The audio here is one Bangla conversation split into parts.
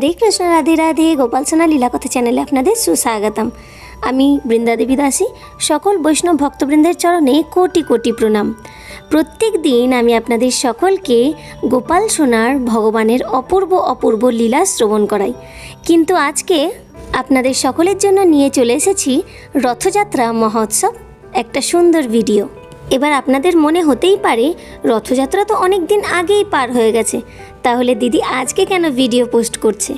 হরে কৃষ্ণ, রাধে রাধে, গোপাল সোনা লীলাকথা চ্যানেলে আপনাদের সুস্বাগতম। আমি বৃন্দাদেবী দাসী, সকল বৈষ্ণব ভক্তবৃন্দের চরণে কোটি কোটি প্রণাম। প্রত্যেক দিন আমি আপনাদের সকলকে গোপাল সোনার ভগবানের অপূর্ব অপূর্ব লীলা শ্রবণ করাই। কিন্তু আজকে আপনাদের সকলের জন্য নিয়ে চলে এসেছি রথযাত্রা মহোৎসব, একটা সুন্দর ভিডিও। এবার আপনাদের মনে হতেই পারে, রথযাত্রা তো অনেক দিন আগেই পার হয়ে গেছে। তাহলে দিদি আজকে কেন ভিডিও পোস্ট করছে?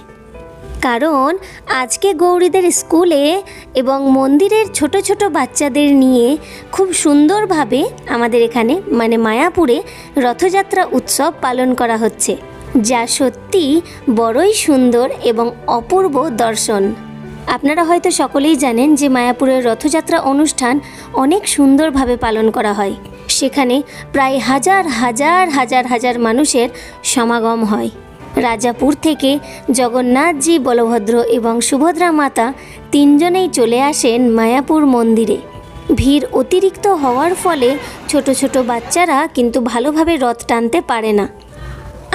কারণ আজকে গৌরীদের স্কুলে এবং মন্দিরের ছোট ছোট বাচ্চাদের নিয়ে খুব সুন্দরভাবে আমাদের এখানে মানে মায়াপুরে রথযাত্রা উৎসব পালন করা হচ্ছে। যা সত্যি বড়ই সুন্দর এবং অপূর্ব দর্শন। আপনারা হয়তো সকলেই জানেন যে মায়াপুরের রথযাত্রা অনুষ্ঠান অনেক সুন্দরভাবে পালন করা হয়। সেখানে প্রায় হাজার হাজার হাজার হাজার মানুষের সমাগম হয়। রাজাপুর থেকে জগন্নাথজি, বলভদ্র এবং সুভদ্রা মাতা তিনজনেই চলে আসেন মায়াপুর মন্দিরে। ভিড় অতিরিক্ত হওয়ার ফলে ছোট ছোট বাচ্চারা কিন্তু ভালোভাবে রথ টানতে পারে না।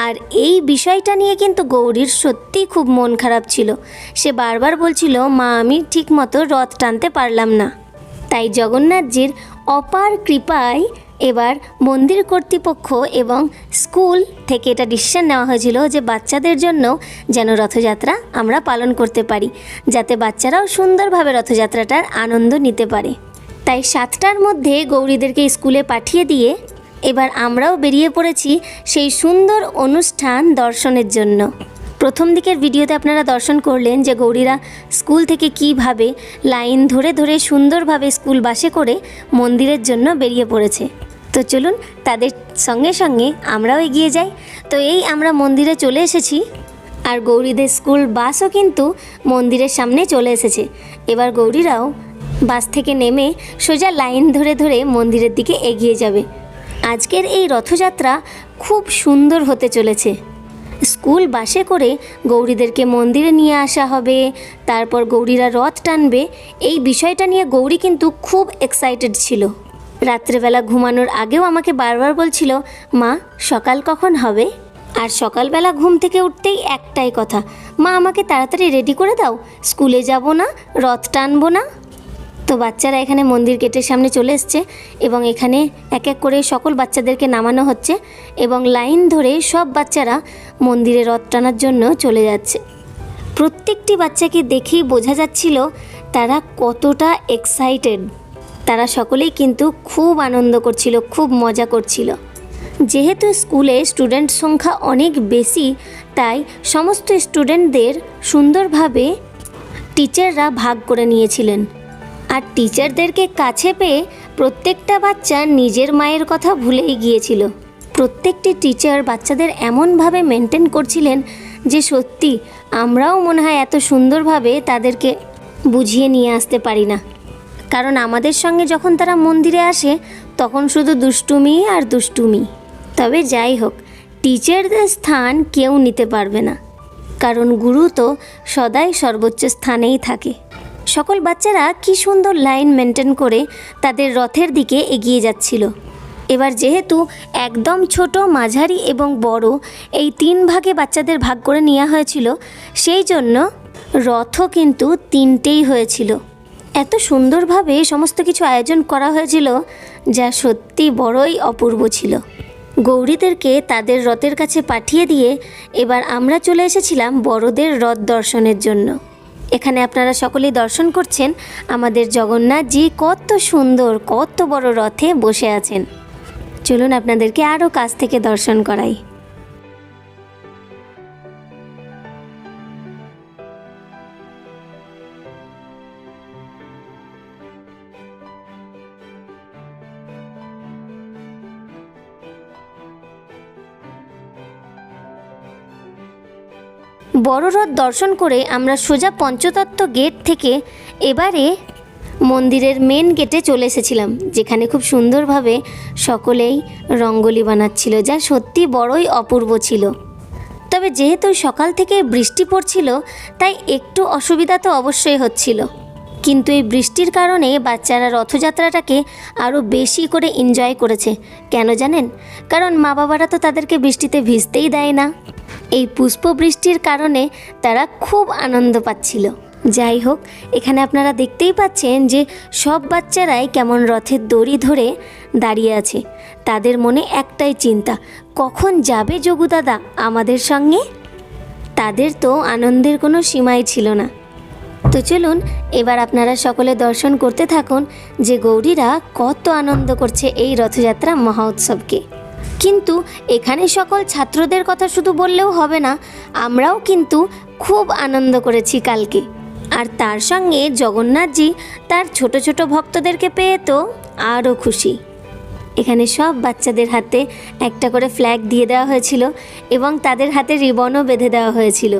আর এই বিষয়টা নিয়ে কিন্তু গৌরীর সত্যি খুব মন খারাপ ছিল। সে বারবার বলছিল, মা, আমি ঠিক মতো রথ টানতে পারলাম না। তাই জগন্নাথজির অপার কৃপায় এবার মন্দির কর্তৃপক্ষ এবং স্কুল থেকে এটা ডিসিশন নেওয়া হয়েছিল যে বাচ্চাদের জন্য যেন রথযাত্রা আমরা পালন করতে পারি, যাতে বাচ্চারাও সুন্দরভাবে রথযাত্রাটার আনন্দ নিতে পারে। তাই সাতটার মধ্যে গৌরীদেরকে স্কুলে পাঠিয়ে দিয়ে এবার আমরাও বেরিয়ে পড়েছি সেই সুন্দর অনুষ্ঠান দর্শনের জন্য। প্রথম দিকের ভিডিওতে আপনারা দর্শন করলেন যে গৌরীরা স্কুল থেকে কীভাবে লাইন ধরে ধরে সুন্দরভাবে স্কুল বাসে করে মন্দিরের জন্য বেরিয়ে পড়েছে। তো চলুন তাদের সঙ্গে সঙ্গে আমরাও এগিয়ে যাই। তো এই আমরা মন্দিরে চলে এসেছি আর গৌরীদের স্কুল বাসও কিন্তু মন্দিরের সামনে চলে এসেছে। এবার গৌরীরাও বাস থেকে নেমে সোজা লাইন ধরে ধরে মন্দিরের দিকে এগিয়ে যাবে। আজকের এই রথযাত্রা খুব সুন্দর হতে চলেছে। স্কুল বাসে করে গৌরীদেরকে মন্দিরে নিয়ে আসা হবে, তারপর গৌরীরা রথ টানবে। এই বিষয়টা নিয়ে গৌরী কিন্তু খুব এক্সাইটেড ছিল। রাত্রেবেলা ঘুমানোর আগেও আমাকে বারবার বলছিল, মা, সকাল কখন হবে? আর সকালবেলা ঘুম থেকে উঠতেই একটাই কথা, মা, আমাকে তাড়াতাড়ি রেডি করে দাও, স্কুলে যাব না, রথ টানবো না। তো বাচ্চারা এখানে মন্দির গেটের সামনে চলে এসছে এবং এখানে এক এক করে সকল বাচ্চাদেরকে নামানো হচ্ছে এবং লাইন ধরে সব বাচ্চারা মন্দিরে রথ টানার জন্য চলে যাচ্ছে। প্রত্যেকটি বাচ্চাকে দেখেই বোঝা যাচ্ছিল তারা কতটা এক্সাইটেড তারা সকলেই কিন্তু খুব আনন্দ করছিল, খুব মজা করছিল। যেহেতু স্কুলে স্টুডেন্ট সংখ্যা অনেক বেশি, তাই সমস্ত স্টুডেন্টদের সুন্দরভাবে টিচাররা ভাগ করে নিয়েছিলেন। আর টিচারদেরকে কাছে পেয়ে প্রত্যেকটা বাচ্চা নিজের মায়ের কথা ভুলেই গিয়েছিল। প্রত্যেকটি টিচার বাচ্চাদের এমনভাবে মেনটেন করছিলেন যে সত্যি আমরাও মনে হয় এত সুন্দরভাবে তাদেরকে বুঝিয়ে নিয়ে আসতে পারি না। কারণ আমাদের সঙ্গে যখন তারা মন্দিরে আসে, তখন শুধু দুষ্টুমি আর দুষ্টুমি। তবে যাই হোক টিচারদের স্থান কেউ নিতে পারবে না। কারণ গুরু তো সদাই সর্বোচ্চ স্থানেই থাকে। সকল বাচ্চারা কি সুন্দর লাইন মেনটেন করে তাদের রথের দিকে এগিয়ে যাচ্ছিল। এবার যেহেতু একদম ছোট, মাঝারি এবং বড় এই তিন ভাগে বাচ্চাদের ভাগ করে নেওয়া হয়েছিল, সেই জন্য রথও কিন্তু তিনটেই হয়েছিল। এত সুন্দরভাবে সমস্ত কিছু আয়োজন করা হয়েছিল যা সত্যি বড়ই অপূর্ব ছিল। গৌরীদেরকে তাদের রথের কাছে পাঠিয়ে দিয়ে এবার আমরা চলে এসেছিলাম বড়দের রথ দর্শনের জন্য। এখানে আপনারা সকলেই দর্শন করছেন আমাদের জগন্নাথজি কত সুন্দর, কত বড় রথে বসে আছেন। চলুন আপনাদেরকে আরও কাছ থেকে দর্শন করাই। বড় রথ দর্শন করে আমরা সোজা পঞ্চতত্ত্ব গেট থেকে এবারে মন্দিরের মেন গেটে চলে এসেছিলাম, যেখানে খুব সুন্দরভাবে সকলেই রঙ্গোলি বানাচ্ছিল, যা সত্যি বড়ই অপূর্ব ছিল। তবে যেহেতু সকাল থেকে বৃষ্টি পড়ছিল, তাই একটু অসুবিধা তো অবশ্যই হচ্ছিল। কিন্তু এই বৃষ্টির কারণে বাচ্চারা রথযাত্রাটাকে আরও বেশি করে এনজয় করেছে। কেন জানেন? কারণ মা বাবারা তো তাদেরকে বৃষ্টিতে ভিজতেই দেয় না। এই পুষ্প বৃষ্টির কারণে তারা খুব আনন্দ পাচ্ছিল। যাই হোক, এখানে আপনারা দেখতেই পাচ্ছেন যে সব বাচ্চারাই কেমন রথের দড়ি ধরে দাঁড়িয়ে আছে। তাদের মনে একটাই চিন্তা, কখন যাবে যোগু দাদা আমাদের সঙ্গে? তাদের তো আনন্দের কোনো সীমাই ছিল না। তো চলুন, এবার আপনারা সকলে দর্শন করতে থাকুন যে গৌরীরা কত আনন্দ করছে এই রথযাত্রা মহোৎসবকে কিন্তু এখানে সকল ছাত্রদের কথা শুধু বললেও হবে না, আমরাও কিন্তু খুব আনন্দ করেছি কালকে। আর তার সঙ্গে জগন্নাথজি তার ছোট ছোট ভক্তদেরকে পেয়ে তো আরও খুশি। এখানে সব বাচ্চাদের হাতে একটা করে ফ্ল্যাগ দিয়ে দেওয়া হয়েছিল এবং তাদের হাতে রিবনও বেঁধে দেওয়া হয়েছিল।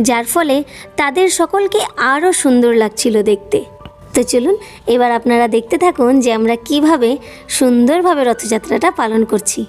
যার ফলে তাদের সকলকে আরও সুন্দর লাগছিল দেখতে। তো চলুন, এবার আপনারা দেখতে থাকুন যে আমরা কীভাবে সুন্দরভাবে রথযাত্রাটা পালন করছি।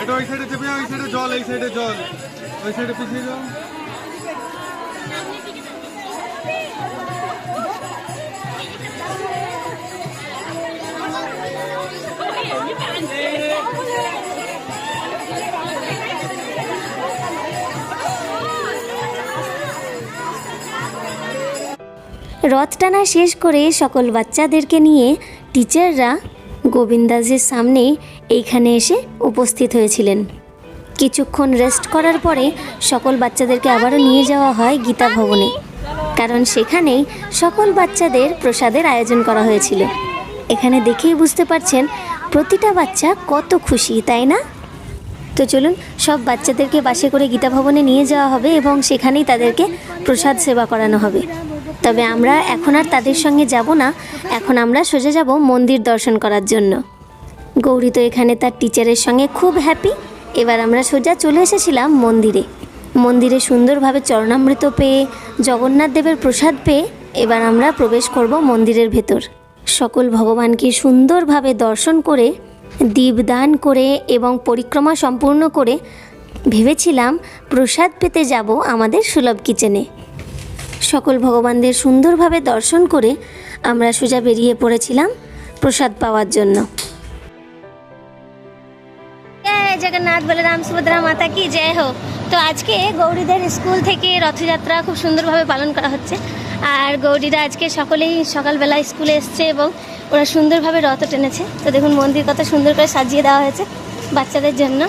এটা ওই সাইডে চেপে, ওই সাইডে জল, এই সাইডে জল। ওই সাইডে পিছিয়ে যাও। রথ টানা শেষ করে সকল বাচ্চাদেরকে নিয়ে টিচাররা গোবিন্দাসের সামনেই এইখানে এসে উপস্থিত হয়েছিলেন। কিছুক্ষণ রেস্ট করার পরে সকল বাচ্চাদেরকে আবারও নিয়ে যাওয়া হয় গীতা ভবনে, কারণ সেখানেই সকল বাচ্চাদের প্রসাদের আয়োজন করা হয়েছিল। এখানে দেখেই বুঝতে পারছেন প্রতিটা বাচ্চা কত খুশি, তাই না? তো চলুন, সব বাচ্চাদেরকে বাসে করে গীতা ভবনে নিয়ে যাওয়া হবে এবং সেখানেই তাদেরকে প্রসাদ সেবা করানো হবে। তবে আমরা এখন আর তাদের সঙ্গে যাব না। এখন আমরা সোজা যাব মন্দির দর্শন করার জন্য। গৌরী তো এখানে তার টিচারের সঙ্গে খুব হ্যাপি এবার আমরা সোজা চলে এসেছিলাম মন্দিরে। মন্দিরে সুন্দরভাবে চরণামৃত পেয়ে, জগন্নাথ দেবের প্রসাদ পেয়ে এবার আমরা প্রবেশ করব মন্দিরের ভেতর। সকল ভগবানকে সুন্দরভাবে দর্শন করে, দীপদান করে এবং পরিক্রমা সম্পূর্ণ করে ভেবেছিলাম প্রসাদ পেতে যাব আমাদের সুলভ কিচেনে। সকল ভগবানদের সুন্দরভাবে দর্শন করে আমরা সোজা বেরিয়ে পড়েছিলাম প্রসাদ পাওয়ার জন্য। জয় জগন্নাথ বলরাম, সুভদ্রা মাতা কি, জয় হোক। তো আজকে গৌরীদের স্কুল থেকে রথযাত্রা খুব সুন্দরভাবে পালন করা হচ্ছে। আর গৌরীরা আজকে সকলেই সকালবেলা স্কুলে এসছে এবং ওরা সুন্দরভাবে রথ টেনেছে। তো দেখুন, মন্দির কত সুন্দর করে সাজিয়ে দেওয়া হয়েছে বাচ্চাদের জন্য।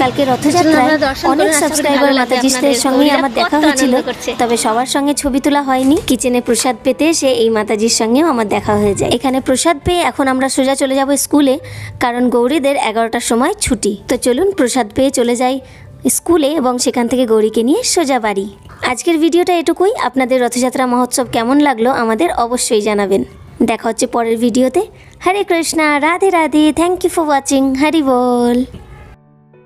কালকে রথযাত্রায় অনেক সাবস্ক্রাইবার মাতাজিদের সঙ্গে আমার দেখা হয়েছিল। তবে সবার সঙ্গে ছবি তোলা হয়নি। কিচেনে প্রসাদ পেতে সে এই মাতাজির সঙ্গেও আমার দেখা হয়ে যায়। এখানে প্রসাদ পেয়ে এখন আমরা সোজা চলে যাব স্কুলে কারণ গৌরীদের এগারোটার সময় ছুটি। তো চলুন প্রসাদ পেয়ে চলে যাই স্কুলে এবং সেখান থেকে গৌরীকে নিয়ে সোজা বাড়ি। আজকের ভিডিওটা এটুকুই। আপনাদের রথযাত্রা মহোৎসব কেমন লাগল আমাদের অবশ্যই জানাবেন। দেখা হচ্ছে পরের ভিডিওতে। হরে Krishna Radhe Radhe. Thank you for watching Hari ball.